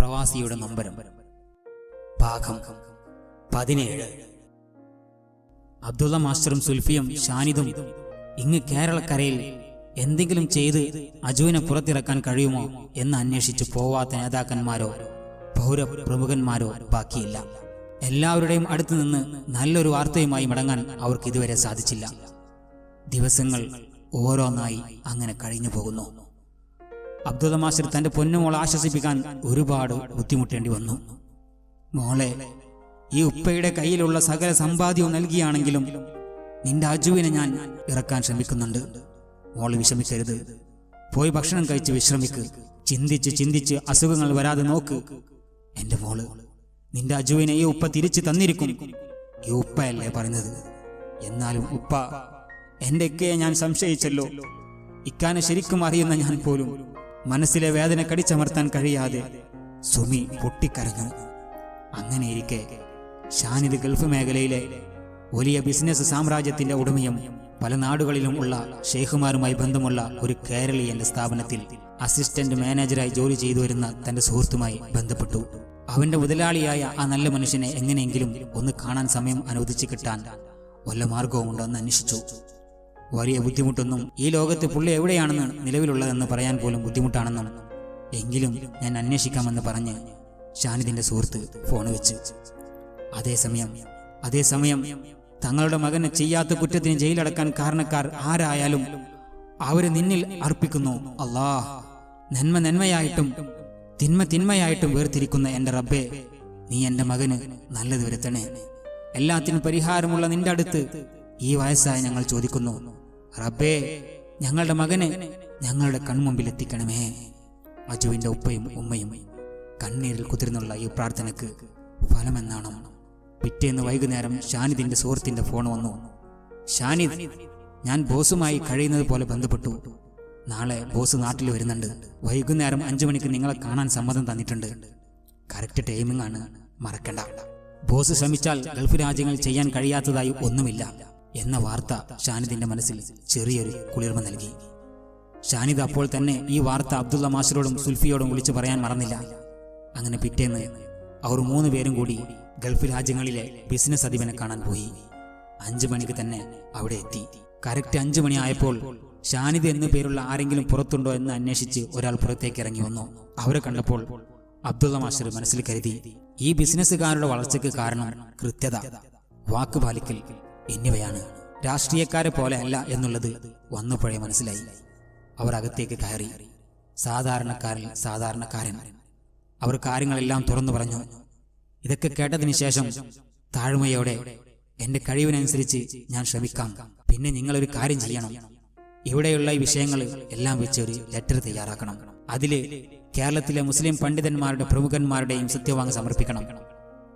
പ്രവാസിയുടെ നമ്പരം. ഭാഗം പതിനേഴ്. അബ്ദുള്ള മാസ്റ്ററും സുൽഫിയും ഷാനിദും ഇങ്ങ് കേരളക്കരയിൽ എന്തെങ്കിലും ചെയ്ത് അജുവിനെ പുറത്തിറക്കാൻ കഴിയുമോ എന്ന് അന്വേഷിച്ച് പോവാത്ത നേതാക്കന്മാരോ പൗരപ്രമുഖന്മാരോ ബാക്കിയില്ല. എല്ലാവരുടെയും അടുത്തു നിന്ന് നല്ലൊരു വാർത്തയുമായി മടങ്ങാൻ അവർക്ക് ഇതുവരെ സാധിച്ചില്ല. ദിവസങ്ങൾ ഓരോന്നായി അങ്ങനെ കഴിഞ്ഞു പോകുന്നു അബ്ദുള്ള മാസിർ തന്റെ പൊന്നുമോളെ ആശ്വസിപ്പിക്കാൻ ഒരുപാട് ബുദ്ധിമുട്ടേണ്ടി വന്നു. മോളെ ഈ ഉപ്പയുടെ കയ്യിലുള്ള സകല സമ്പാദ്യവും നൽകിയാണെങ്കിലും നിന്റെ അജുവിനെ ഞാൻ ഇറക്കാൻ ശ്രമിക്കുന്നുണ്ട്. മോൾ വിഷമിക്കരുത്. പോയി ഭക്ഷണം കഴിച്ച് വിശ്രമിക്ക്. ചിന്തിച്ച് ചിന്തിച്ച് അസുഖങ്ങൾ വരാതെ നോക്ക്. എന്റെ മോൾ നിന്റെ അജുവിനെ ഈ ഉപ്പ തിരിച്ചു തന്നിരിക്കും. ഈ ഉപ്പയല്ലേ പറഞ്ഞത് എന്നാലും ഉപ്പ എന്റെ ഇക്കയെ ഞാൻ സംശയിച്ചല്ലോ. ഇക്കാനെ ശരിക്കും അറിയുന്ന ഞാൻ പോലും മനസ്സിലെ വേദന കടിച്ചമർത്താൻ കഴിയാതെ സുമി പൊട്ടിക്കരഞ്ഞു. അങ്ങനെയിരിക്കെ ഷാനിദ് ഗൾഫ് മേഖലയിലെ വലിയ ബിസിനസ് സാമ്രാജ്യത്തിന്റെ ഉടമയും പല നാടുകളിലും ഉള്ള ഷെയ്ഖുമാരുമായി ബന്ധമുള്ള ഒരു കേരളീയന്റെ സ്ഥാപനത്തിൽ അസിസ്റ്റന്റ് മാനേജറായി ജോലി ചെയ്തു വരുന്ന തന്റെ സുഹൃത്തുമായി ബന്ധപ്പെട്ടു. അവന്റെ മുതലാളിയായ ആ നല്ല മനുഷ്യനെ എങ്ങനെയെങ്കിലും ഒന്ന് കാണാൻ സമയം അനുവദിച്ചു കിട്ടാൻ വല്ല മാർഗവും ഉണ്ടോ എന്ന് അന്വേഷിച്ചു. വലിയ ബുദ്ധിമുട്ടൊന്നും ഈ ലോകത്ത് പുള്ളി എവിടെയാണെന്ന് നിലവിലുള്ളതെന്ന് പറയാൻ പോലും ബുദ്ധിമുട്ടാണെന്നും എങ്കിലും ഞാൻ അന്വേഷിക്കാമെന്ന് പറഞ്ഞ് ഷാനിദിന്റെ സുഹൃത്ത് ഫോൺ വെച്ച്. അതേസമയം അതേസമയം തങ്ങളുടെ മകനെ ചെയ്യാത്ത കുറ്റത്തിന് ജയിലടക്കാൻ കാരണക്കാർ ആരായാലും അവർ നിന്നിൽ അർപ്പിക്കുന്നു അല്ലാ നന്മ നന്മയായിട്ടും തിന്മ തിന്മയായിട്ടും വേർതിരിക്കുന്ന എന്റെ റബ്ബേ നീ എന്റെ മകന് നല്ലത് വരുത്തണേ. എല്ലാത്തിനും പരിഹാരമുള്ള നിന്റെ അടുത്ത് ഈ വയസ്സായി ഞങ്ങൾ ചോദിക്കുന്നു. റബ്ബേ ഞങ്ങളുടെ മകനെ ഞങ്ങളുടെ കൺമുമ്പിൽ എത്തിക്കണമേ അജുവിന്റെ ഉപ്പയും ഉമ്മയും കണ്ണീരിൽ കുതിർന്നുള്ള ഈ പ്രാർത്ഥനയ്ക്ക് ഫലമെന്നാണ്? പിറ്റേന്ന് വൈകുന്നേരം ഷാനിദിന്റെ സുഹൃത്തിന്റെ ഫോൺ വന്നു. ഷാനിദ് ഞാൻ ബോസുമായി കഴിയുന്നത് പോലെ ബന്ധപ്പെട്ടു. നാളെ ബോസ് നാട്ടിൽ വരുന്നുണ്ട്. വൈകുന്നേരം അഞ്ചു മണിക്ക് നിങ്ങളെ കാണാൻ സമ്മതം തന്നിട്ടുണ്ട്. കറക്റ്റ് ടൈമിംഗ് ആണ്. മറക്കണ്ട. ബോസ് ശ്രമിച്ചാൽ ഗൾഫ് രാജ്യങ്ങൾ ചെയ്യാൻ കഴിയാത്തതായി ഒന്നുമില്ല. എന്ന വാർത്ത ഷാനിദിന്റെ മനസ്സിൽ ചെറിയൊരു കുളിർമ നൽകി. ഷാനിദ് അപ്പോൾ തന്നെ ഈ വാർത്ത അബ്ദുള്ള മാഷറോടും സുൽഫിയോടും വിളിച്ചു പറയാൻ മറന്നില്ല. അങ്ങനെ പിറ്റേന്ന് അവർ മൂന്ന് പേരും കൂടി ഗൾഫ് രാജ്യങ്ങളിലെ ബിസിനസ് അധിപനെ കാണാൻ പോയി. അഞ്ചു മണിക്ക് തന്നെ അവിടെ എത്തി. കറക്റ്റ് അഞ്ചു മണി ആയപ്പോൾ ഷാനിദ് എന്നു പേരുള്ള ആരെങ്കിലും പുറത്തുണ്ടോ എന്ന് അന്വേഷിച്ച് ഒരാൾ പുറത്തേക്ക് ഇറങ്ങി വന്നു. അവരെ കണ്ടപ്പോൾ അബ്ദുള്ള മാഷർ മനസ്സിൽ കരുതി ഈ ബിസിനസ്സുകാരുടെ വളർച്ചയ്ക്ക് കാരണം കൃത്യത. വാക്ക് പാലിക്കൽ എന്നിവയാണ് രാഷ്ട്രീയക്കാരെ പോലെ അല്ല എന്നുള്ളത് വന്നപ്പോഴേ മനസ്സിലായി. അവർ അകത്തേക്ക് കയറി. സാധാരണക്കാരൻ സാധാരണക്കാരൻ. അവർ കാര്യങ്ങളെല്ലാം തുറന്നു പറഞ്ഞു. ഇതൊക്കെ കേട്ടതിന് ശേഷം താഴ്മയോടെ എന്റെ കഴിവിനനുസരിച്ച് ഞാൻ ശ്രമിക്കാം. പിന്നെ നിങ്ങളൊരു കാര്യം ചെയ്യണം. ഇവിടെയുള്ള ഈ വിഷയങ്ങൾ എല്ലാം വെച്ച് ഒരു ലെറ്റർ തയ്യാറാക്കണം. അതിൽ കേരളത്തിലെ മുസ്ലിം പണ്ഡിതന്മാരുടെ പ്രമുഖന്മാരുടെയും സത്യവാങ് സമർപ്പിക്കണം.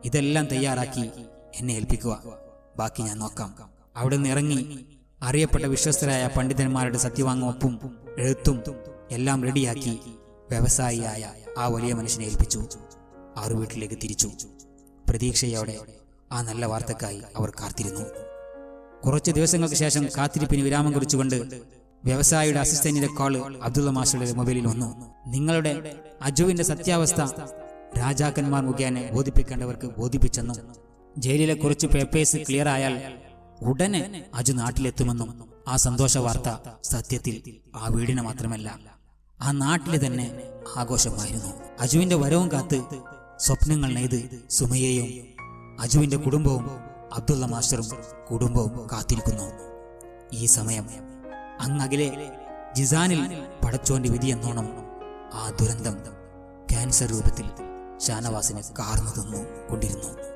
ഇതെല്ലാം തയ്യാറാക്കി എന്നെ ഏൽപ്പിക്കുക. ബാക്കി ഞാൻ നോക്കാം. അവിടെ നിന്ന് ഇറങ്ങി അറിയപ്പെട്ട വിശ്വസ്തരായ പണ്ഡിതന്മാരുടെ സത്യവാങ് ഒപ്പും എഴുത്തും എല്ലാം റെഡിയാക്കി വ്യവസായിയായ ആ വലിയ മനുഷ്യനെ ഏൽപ്പിച്ചു. ആറ് വീട്ടിലേക്ക് തിരിച്ചു. പ്രതീക്ഷയോടെ ആ നല്ല വാർത്തക്കായി അവർ കാത്തിരുന്നു. കുറച്ച് ദിവസങ്ങൾക്ക് ശേഷം കാത്തിരിപ്പിന് വിരാമം കുറിച്ചുകൊണ്ട് വ്യവസായിയുടെ അസിസ്റ്റന്റിന്റെ കോൾ അബ്ദുള്ള മാസ്റ്ററുടെ മൊബൈലിൽ വന്നു. നിങ്ങളുടെ അജുവിന്റെ സത്യാവസ്ഥ രാജാക്കന്മാർ മുഖേന ബോധിപ്പിക്കേണ്ടവർക്ക് ബോധിപ്പിച്ചെന്നും ജയിലിലെ കുറിച്ച് പേപ്പേഴ്സ് ക്ലിയർ ആയാൽ ഉടനെ അജു നാട്ടിലെത്തുമെന്നും ആ സന്തോഷ വാർത്ത സത്യത്തിൽ ആ വീടിനെ മാത്രമല്ല ആ നാട്ടിലെ തന്നെ ആഘോഷമായിരുന്നു. അജുവിന്റെ വരവും കാത്ത് സ്വപ്നങ്ങൾ നെയ്ത് സുമയെയും അജുവിന്റെ കുടുംബവും അബ്ദുള്ള മാസ്റ്ററും കുടുംബവും കാത്തിരിക്കുന്നു. ഈ സമയം അങ്ങകലെ ജിസാനിൽ പടച്ചോന്റെ വിധി എന്നോണം ആ ദുരന്തം ക്യാൻസർ രൂപത്തിൽ ഷാനവാസിനെ കാർന്നു തിന്നു കൊണ്ടിരുന്നു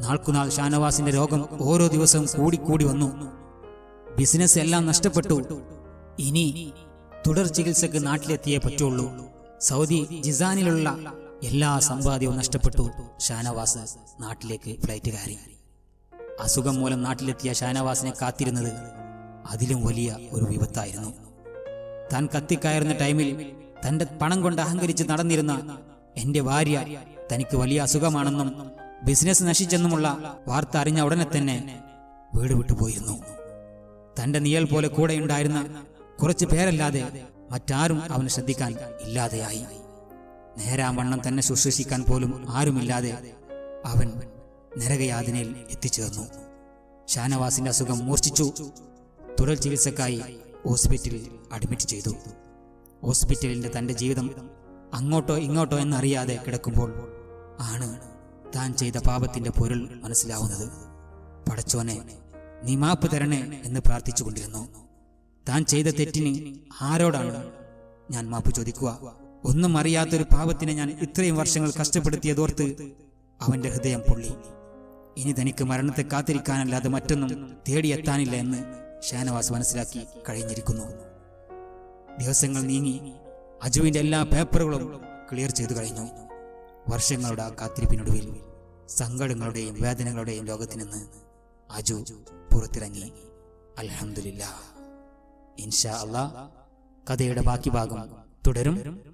നാൾക്കുനാൾ ഷാനവാസിന്റെ രോഗം ഓരോ ദിവസവും കൂടിക്കൂടി വന്നു. ബിസിനസ് എല്ലാം നഷ്ടപ്പെട്ടു. ഇനി തുടർ ചികിത്സക്ക് നാട്ടിലെത്തിയേ പറ്റുള്ളൂ. സൗദി ജിസാനിലുള്ള എല്ലാ സമ്പാദ്യവും നഷ്ടപ്പെട്ടു. ഷാനവാസ് നാട്ടിലേക്ക് ഫ്ലൈറ്റ് കയറി. അസുഖം മൂലം നാട്ടിലെത്തിയ ഷാനവാസിനെ കാത്തിരുന്നത് അതിലും വലിയ ഒരു വിപത്തായിരുന്നു. താൻ കത്തിക്കയറുന്ന ടൈമിൽ തന്റെ പണം കൊണ്ട് അഹങ്കരിച്ച് നടന്നിരുന്ന എന്റെ ഭാര്യ തനിക്ക് വലിയ അസുഖമാണെന്നും ബിസിനസ് നശിച്ചെന്നുമുള്ള വാർത്ത അറിഞ്ഞ ഉടനെ തന്നെ വീട് വിട്ടുപോയിരുന്നു. തന്റെ നിയൽ പോലെ കൂടെ ഉണ്ടായിരുന്ന കുറച്ചു പേരല്ലാതെ മറ്റാരും അവനെ ശ്രദ്ധിക്കാൻ ഇല്ലാതെയായി. നേരാവണ്ണം തന്നെ ശുശ്രൂഷിക്കാൻ പോലും ആരുമില്ലാതെ അവൻ നരകയാതനയിൽ എത്തിച്ചേർന്നു. ഷാനവാസിന്റെ അസുഖം മൂർച്ഛിച്ചു. തുടർ ചികിത്സക്കായി ഹോസ്പിറ്റലിൽ അഡ്മിറ്റ് ചെയ്തു. ഹോസ്പിറ്റലിന്റെ തന്റെ ജീവിതം അങ്ങോട്ടോ ഇങ്ങോട്ടോ എന്നറിയാതെ കിടക്കുമ്പോൾ ആണ് താൻ ചെയ്ത പാപത്തിന്റെ പൊരുൾ മനസ്സിലാവുന്നത്. പടച്ചോനെ നീ മാപ്പ് തരണേ എന്ന് പ്രാർത്ഥിച്ചുകൊണ്ടിരുന്നു താൻ ചെയ്ത തെറ്റിന് ആരോടാണ് ഞാൻ മാപ്പ് ചോദിക്കുക? ഒന്നും അറിയാത്തൊരു പാപത്തിനെ ഞാൻ ഇത്രയും വർഷങ്ങൾ കഷ്ടപ്പെടുത്തിയതോർത്ത് അവന്റെ ഹൃദയം പൊള്ളി. ഇനി തനിക്ക് മരണത്തെ കാത്തിരിക്കാനല്ലാതെ മറ്റൊന്നും തേടിയെത്താനില്ല എന്ന് ഷാനവാസ് മനസ്സിലാക്കി കഴിഞ്ഞിരിക്കുന്നു. ദിവസങ്ങൾ നീങ്ങി അജുവിന്റെ എല്ലാ പേപ്പറുകളും ക്ലിയർ ചെയ്തു കഴിഞ്ഞു. വർഷങ്ങളുടെ ആ കാത്തിരിപ്പിനൊടുവിൽ സങ്കടങ്ങളുടെയും വേദനകളുടെയും ലോകത്തിൽ നിന്ന് അജു പുറത്തിറങ്ങി. അലഹമില്ല ഇൻഷാ അള്ളാ കഥയുടെ ബാക്കി ഭാഗം തുടരും.